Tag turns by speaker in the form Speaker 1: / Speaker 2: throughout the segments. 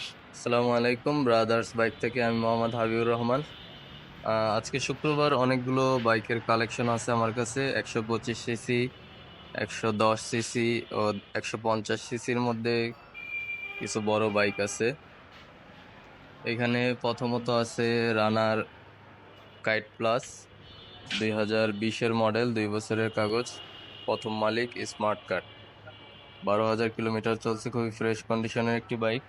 Speaker 1: আসসালামু আলাইকুম brothers bike থেকে আমি মোহাম্মদ হাবিবুর রহমান। আজকে শুক্রবার অনেকগুলো বাইকের কালেকশন আছে আমার কাছে, একশো পঁচিশ সিসি একশো দশ সিসি ও একশো পঞ্চাশ সিসির মধ্যে কিছু বড় বাইক আছে। এখানে প্রথমত আছে রানার কাইট প্লাস দুই হাজার বিশের মডেল দুই বছরের কাগজ, প্রথম মালিক স্মার্ট কার্ড বারো হাজার কিলোমিটার চলছে, খুবই ফ্রেশ কন্ডিশনের একটি বাইক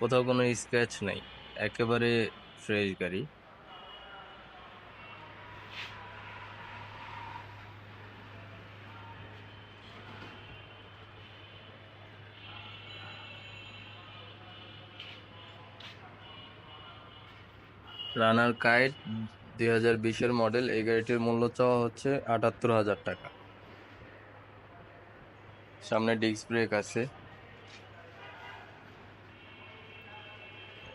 Speaker 1: কোথাও কোনো স্ক্র্যাচ নাই। একেবারে ফ্রেশ গাড়ি। রানার কাইট দুই হাজার বিশের মডেল এই গাড়িটির মূল্য চাওয়া হচ্ছে আটাত্তর হাজার টাকা। সামনে ডিস্ক ব্রেক আছে।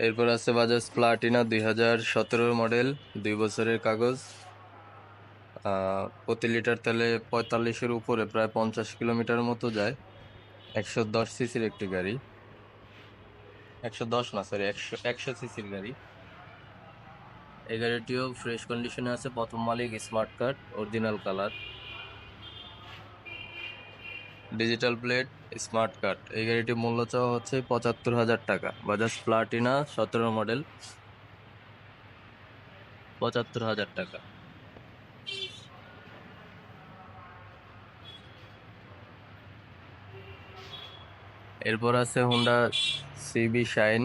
Speaker 1: এরপর আছে বাজাজ প্লাটিনা দুই হাজার সতেরোর মডেল, দুই বছরের কাগজ। প্রতি লিটার তেলে পঁয়তাল্লিশের উপরে প্রায় পঞ্চাশ কিলোমিটার মতো যায়। একশো দশ সিসির একটি গাড়ি। একশো দশ না সরি একশো একশো সিসির গাড়ি। এই গাড়িটিও ফ্রেশ কন্ডিশনে আছে। প্রথম মালিক smart card, original colour. Digital plate, smart card. এই গাড়িটির মূল্য চাওয়া হচ্ছে পঁচাত্তর হাজার টাকা। বাজাজ প্লাটিনা, সতেরো মডেল, পঁচাত্তর হাজার টাকা। এরপর আছে হোন্ডা সিবি শাইন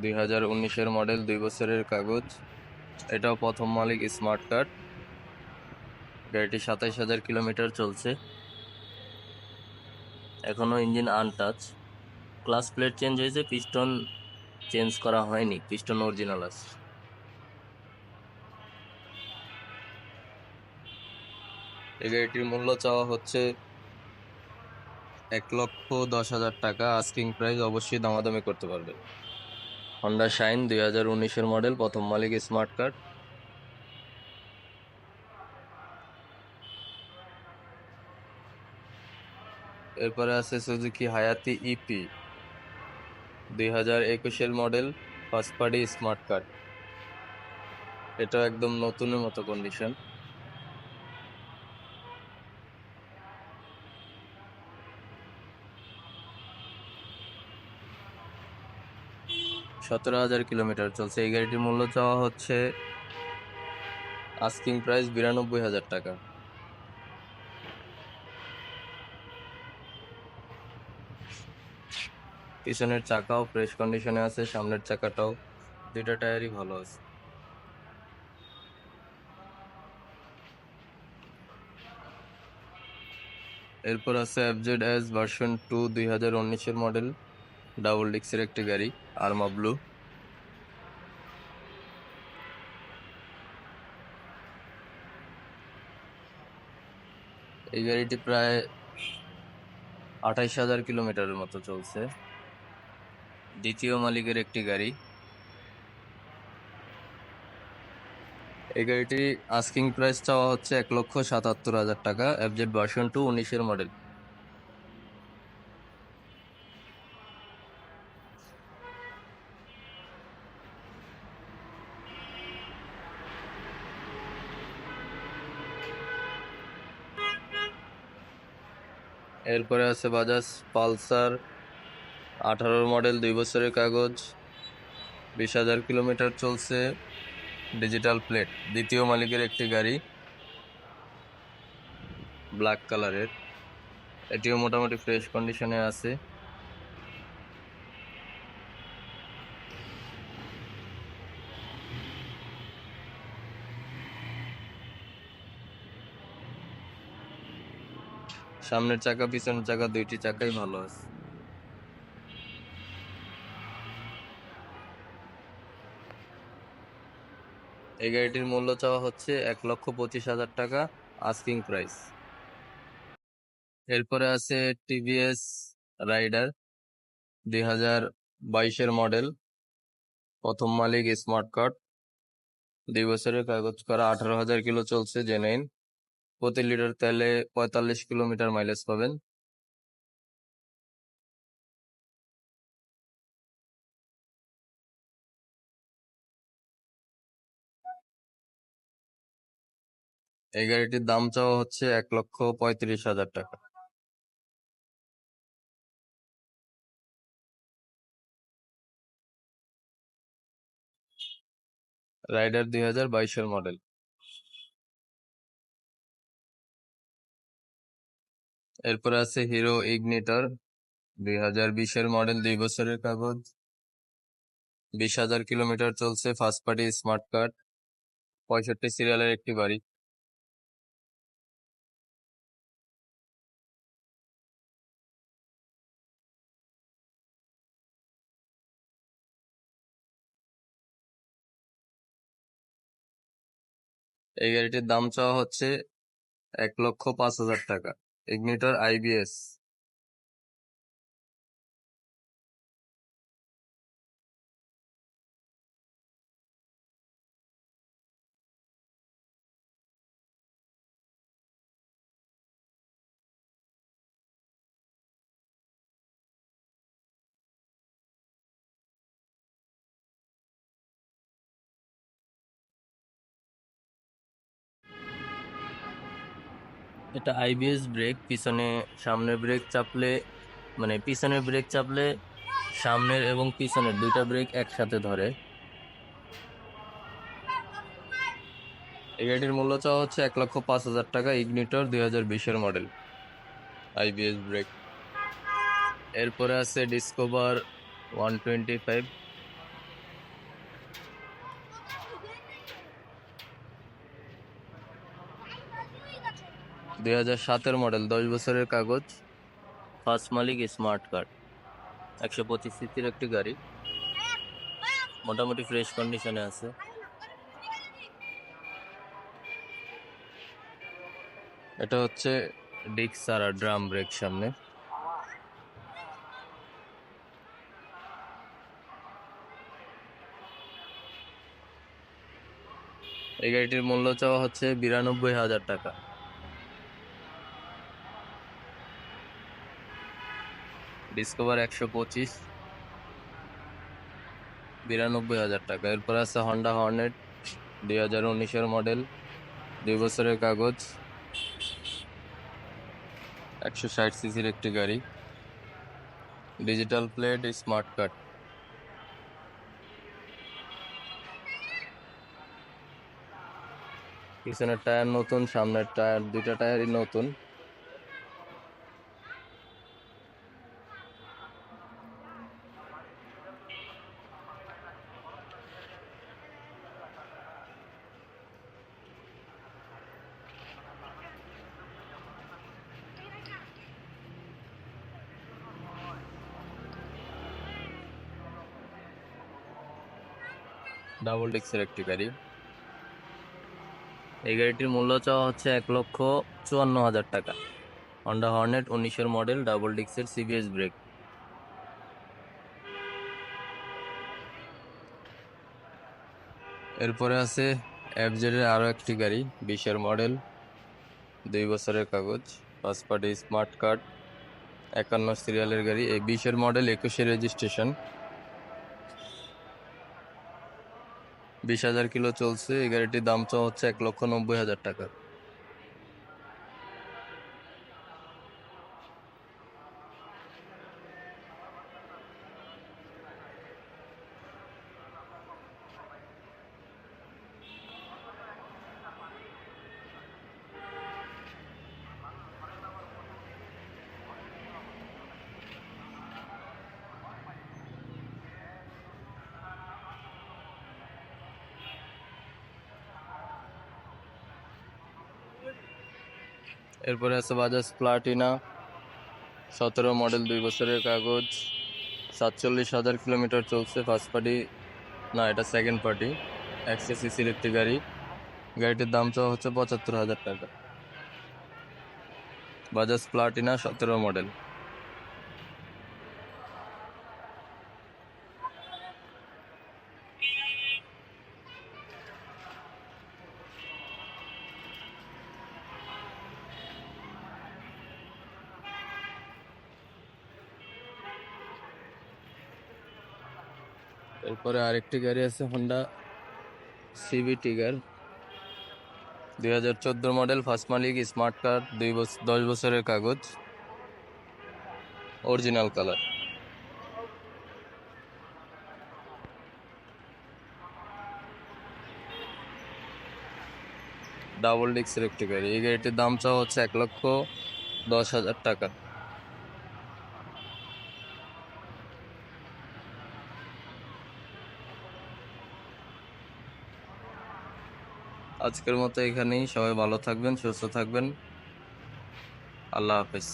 Speaker 1: দুই হাজার উনিশের মডেল, দুই বছরের কাগজ। এটাও প্রথম মালিক স্মার্ট কার্ড। গাড়িটি সাতাইশ হাজার কিলোমিটার চলছে। এখনও engine untouched clutch plate change হয়েছে পিস্টন চেঞ্জ করা হয়নি পিস্টন অরিজিনাল আছে। এই গাড়িটির মূল্য চাওয়া হচ্ছে এক লক্ষ দশ হাজার টাকা। আস্কিং প্রাইস অবশ্যই দামাদামি করতে পারবে। হন্ডা শাইন দুই হাজার উনিশের মডেল প্রথম মালিক স্মার্ট কার্ড এরপরে আছে সুজুকি হায়াতি ইপি দুই হাজার একুশের model first party smart card এটা একদম নতুনের মতো কন্ডিশন সতেরো হাজার কিলোমিটার চলছে। এই গাড়িটির মূল্য চাওয়া হচ্ছে আস্কিং প্রাইস বিরানব্বই হাজার টাকা। পিছনের চাকাও ফ্রেশ কন্ডিশনে আছে, সামনের চাকাটাও। দুইটা টায়ারই ভালো আছে। এরপর আছে এফজেড এস ভার্সন টু দুই হাজার উনিশের মডেল ডাবল ডিক্সের একটি গাড়ি আর্মা ব্লু এই গাড়িটি প্রায় আঠাইশ হাজার কিলোমিটারের মতো চলছে। দ্বিতীয় মালিকের একটি গাড়ি। এই গাড়িটি আস্কিং প্রাইস চাওয়া হচ্ছে এক লক্ষ সাতাত্তর হাজার টাকা এফজেড ভার্সন টু উনিশের মডেল এরপরে আছে বাজাজ পালসার আঠারোর মডেল, দুই বছরের কাগজ, বিশ হাজার কিলোমিটার চলছে ডিজিটাল প্লেট, দ্বিতীয় মালিকের একটি গাড়ি, ব্ল্যাক কালারের। এটিও মোটামুটি ফ্রেশ কন্ডিশনে আছে। সামনের চাকা, পিছনের চাকা, দুইটি চাকাই ভালো আছে। এই গাড়িটির মূল্য চাওয়া হচ্ছে এক লক্ষ পঁচিশ হাজার টাকা আস্কিং প্রাইস এরপরে আছে টিভিএস রাইডার দুই হাজার বাইশের মডেল প্রথম মালিক স্মার্ট কার্ড দুই বছরের কাগজ করা, আঠারো হাজার কিলো চলছে জেনুইন প্রতি লিটার তেলে পঁয়তাল্লিশ কিলোমিটার মাইলেজ পাবেন। এই গাড়িটির দাম চাওয়া হচ্ছে এক লক্ষ পঁয়ত্রিশ হাজার টাকা। রাইডার দুই হাজার বাইশের মডেল। এরপর আছে হিরো ইগনিটর, দুই হাজার বিশের মডেল, দুই বছরের কাগজ। বিশ হাজার কিলোমিটার চলছে ফার্স্ট পার্টি স্মার্ট কার্ড পঁয়ষট্টি সিরিয়ালের একটি গাড়ি এই গাড়িটির দাম চাওয়া হচ্ছে এক লক্ষ পাঁচ হাজার টাকা। ইগনিটর আইবিএস এটা আইবিএস ব্রেক পিছনে সামনের ব্রেক চাপলে মানে পিছনের ব্রেক চাপলে সামনের এবং পিছনের দুইটা ব্রেক একসাথে ধরে। এই গাড়িটির মূল্য চাওয়া হচ্ছে এক লক্ষ পাঁচ হাজার টাকা ইগনিটর দুই হাজার বিশের মডেল আইবিএস ব্রেক এরপরে আছে ডিসকোভার ওয়ান টোয়েন্টি ফাইভ হাজার সাতের মডেল, দশ বছরের কাগজ, ফার্স্ট মালিক, স্মার্ট কার্ড, একশো পঁচিশ সিসির একটি গাড়ি, মোটামুটি ফ্রেশ কন্ডিশনে আছে। এটা হচ্ছে ডিক্স আর ড্রাম ব্রেক সামনে। এই গাড়িটির মূল্য চাওয়া হচ্ছে বিরানব্বই হাজার টাকা। ডিসকভার একশো পঁচিশ। বিরানব্বই হাজার টাকা। এরপর আছে হন্ডা হর্নেট দুই হাজার উনিশের মডেল দুই বছরের কাগজ, একশো ষাট সিসির একটি গাড়ি। ডিজিটাল প্লেট স্মার্ট কার্ড পিছনের টায়ার নতুন, সামনের টায়ার দুইটা টায়ারই নতুন। ডাবল ডিক্সের একটি গাড়ি। এই গাড়িটির মূল্য চাওয়া হচ্ছে এক লক্ষ চুয়ান্ন হাজার টাকা। হন্ডা হর্নেট উনিশের মডেল ডাবল ডিক্সের সিবিএস ব্রেক এরপরে আছে এফজেডের আরও একটি গাড়ি, বিশের মডেল দুই বছরের কাগজ ফার্স্ট পার্টি স্মার্ট কার্ড একান্ন সিরিয়ালের গাড়ি। এই বিশের মডেল একুশে রেজিস্ট্রেশন বিশ হাজার কিলো চলছে এই গাড়িটির দাম হচ্ছে এক লক্ষ নব্বই হাজার টাকা। এরপরে আছে বাজাজ প্লাটিনা, সতেরো মডেল, দুই বছরের কাগজ, সাতচল্লিশ হাজার কিলোমিটার চলছে ফার্স্ট পার্টি না, এটা সেকেন্ড পার্টি একশো সিসির একটি গাড়ি। গাড়িটির দাম চাওয়া হচ্ছে পঁচাত্তর হাজার টাকা। বাজাজ প্লাটিনা, সতেরো মডেল। এরপরে আরেকটি গাড়ি আছে হন্ডা সিবি টিগার দুই হাজার চোদ্দ মডেল ফার্স্ট মালিক স্মার্ট কার্ড দুই বছর দশ বছরের কাগজ অরিজিনাল কালার ডাবল ডিক্সের একটি গাড়ি। এই গাড়িটির দাম চাওয়া হচ্ছে এক লক্ষ দশ হাজার টাকা। আজকের মতো এখানেই। সবাই ভালো থাকবেন সুস্থ থাকবেন। আল্লাহ হাফেজ।